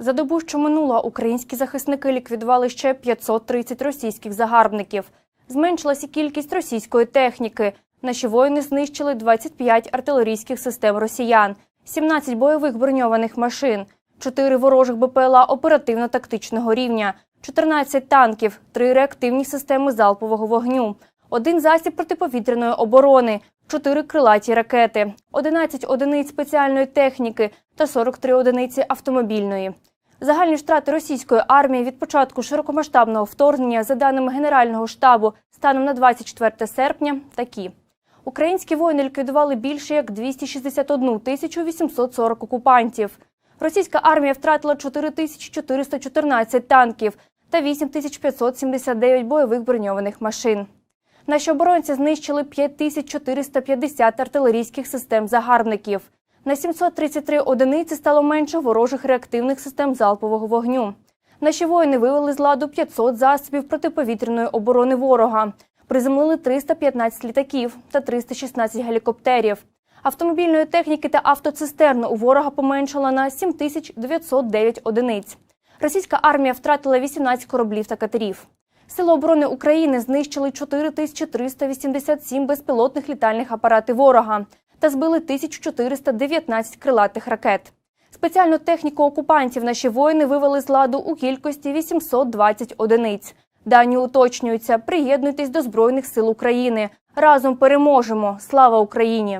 За добу, що минула, українські захисники ліквідували ще 530 російських загарбників. Зменшилася кількість російської техніки. Наші воїни знищили 25 артилерійських систем росіян, 17 бойових броньованих машин, 4 ворожих БПЛА оперативно-тактичного рівня, 14 танків, 3 реактивні системи залпового вогню, один засіб протиповітряної оборони, 4 крилаті ракети, 11 одиниць спеціальної техніки та 43 одиниці автомобільної. Загальні втрати російської армії від початку широкомасштабного вторгнення, за даними Генерального штабу, станом на 24 серпня, такі. Українські воїни ліквідували більше як 261 тисячу 840 окупантів. Російська армія втратила 4414 танків та 8579 бойових броньованих машин. Наші оборонці знищили 5450 артилерійських систем загарбників. На 733 одиниці стало менше ворожих реактивних систем залпового вогню. Наші воїни вивели з ладу 500 засобів протиповітряної оборони ворога. Приземлили 315 літаків та 316 гелікоптерів. Автомобільної техніки та автоцистерн у ворога поменшало на 7909 одиниць. Російська армія втратила 18 кораблів та катерів. Сили оборони України знищили 4387 безпілотних літальних апаратів ворога та збили 1419 крилатих ракет. Спеціальну техніку окупантів наші воїни вивели з ладу у кількості 820 одиниць. Дані уточнюються. Приєднуйтесь до Збройних сил України. Разом переможемо. Слава Україні!